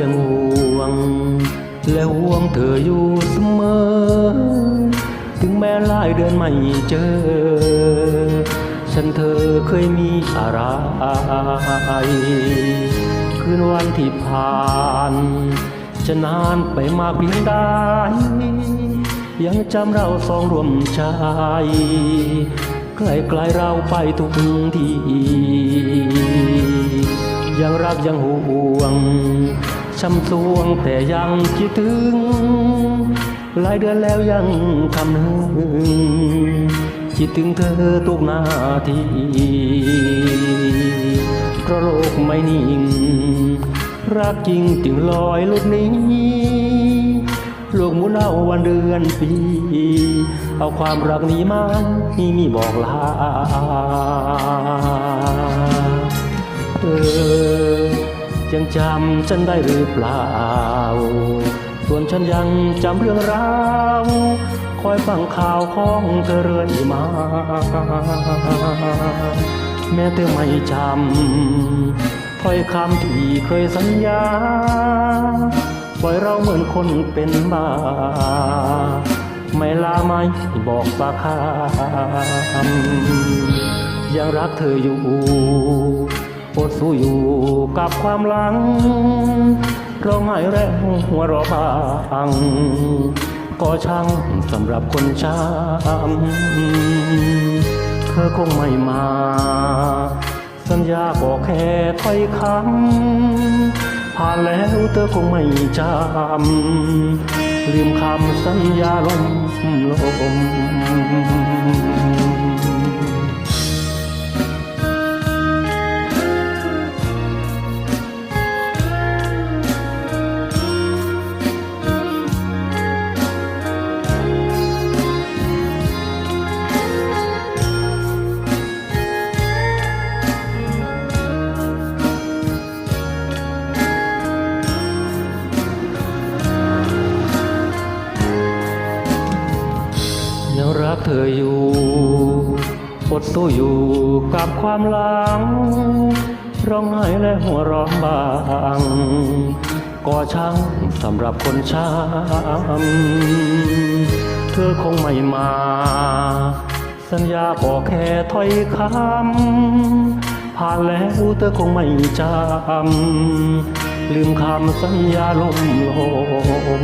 ยังห่วง และห่วงเธออยู่เสมอ ถึงแม้หลายเดือนไม่เจอ ฉันเธอเคยมีอะไร คืนวันที่ผ่าน จะนานไปมากเพียงใดยังจำเราสองรวมใจใกล้ไกลเราไปทุกทียังรักยังห่วง ช้ำสวงแต่ยังคิดถึง หลายเดือนแล้วยังคำนึงคิดถึงเธอทุกนาทีเพราะโลกไม่นิ่ง รักจริงจึงลอยลุดหนี้โลกหมุนเอาวันเดือนปี เอาความรักนี้มานี่มีบอกลา ยังจำฉันได้หรือเปล่า ส่วนฉันยังจำเรื่องราวคอยฟังข่าวของเธอเรื่อยมา แม้เธอไม่จำถ้อยคำที่เคยสัญญา ปล่อยเราเหมือนคนเป็นบ้า ไม่ลาไม่บอกสักคำยังรักเธออยู่ อดสู้อยู่กับความหลังร้องไห้แรงหัวรอบางก็ช่างสำหรับคนช้ำเธอคงไม่มา สัญญาบอกแค่ถ้อยคำผ่านแล้วเธอคงไม่จำลืมคำสัญญาลมลม ยังรักเธออยู่อดสู้อยู่กับความหลัง ร้องไห้และหัวร้องบางก็ช่างสำหรับคนช้ำเธอคงไม่มา สัญญาบอกแค่ถ้อยคำผ่านแล้วเธอคงไม่จำลืมคำสัญญาลมลม